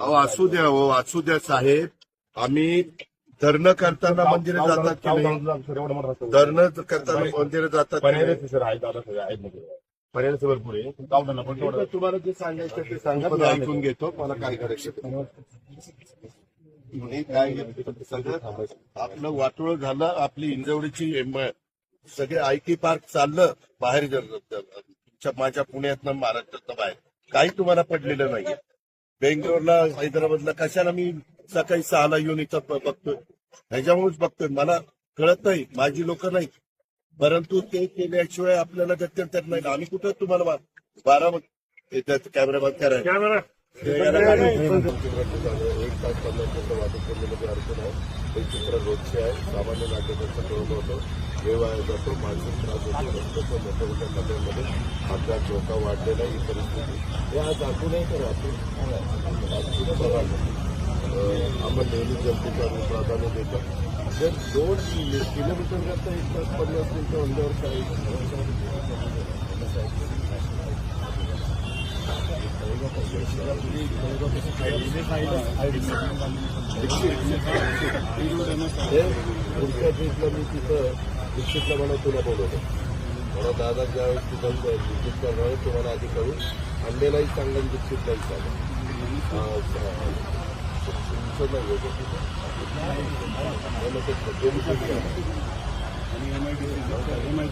अहो असू द्या हो असू द्या साहेब आम्ही धरणं करताना मंदिरात जातात की नाही? धरणं करताना मंदिरात जातात की नाही? सर. आहेत दादा सगळे आहेत मध्ये पर्याय भरपूर आहे. पण तुम्हाला जे सांगायचं ते सांगा मी ऐकून घेतो मला काय करायचं काय ते सगळं आपलं वाटोळ झालं आपली इंजवडीची सगळे आय टी पार्क चाललं बाहेर ज- तुमच्या माझ्या पुण्यातनं महाराष्ट्रातनं बाहेर. काही तुम्हाला पडलेलं नाहीये. बेंगलोरला हैदराबादला कशाला मी सकाळी सहाला येऊन इथं बघतोय? ह्याच्यामुळेच बघतोय. मला कळत नाही. माझी लोक नाही परंतु ते केल्याशिवाय आपल्याला गत्यंतर नाही. आम्ही कुठं तुम्हाला बारा कॅमेरा. बंद करायला एक तास पन्नास मिनिटं करण्यामध्ये अडचण आहे हे चित्र रोजचे आहे सामान्य नागरिकांचं कळवलं होतं. वेळ वाया जातो मानसिक त्रास होतो रस्त्याच्या मोठ्या मोठ्या खड्ड्यांमध्ये अपघात धोका वाढलेला ही परिस्थिती. हे आज अजूनही तर अजून आज आपण नेहमी जनतेच्या प्राधान्य देतो. जर दोन किलोमीटर करता एक तास पन्नास मिनिटं म्हणल्यावर काही पुढच्या ट्रीपला मी तिथं दीक्षितला मला तुला बोलवलं मला दादा ज्यावेळेस तिथं दीक्षित करणार तुम्हाला आधी कळू अंडेलाही चांगलं आणि दीक्षितलाही सांगा तुमचं नाही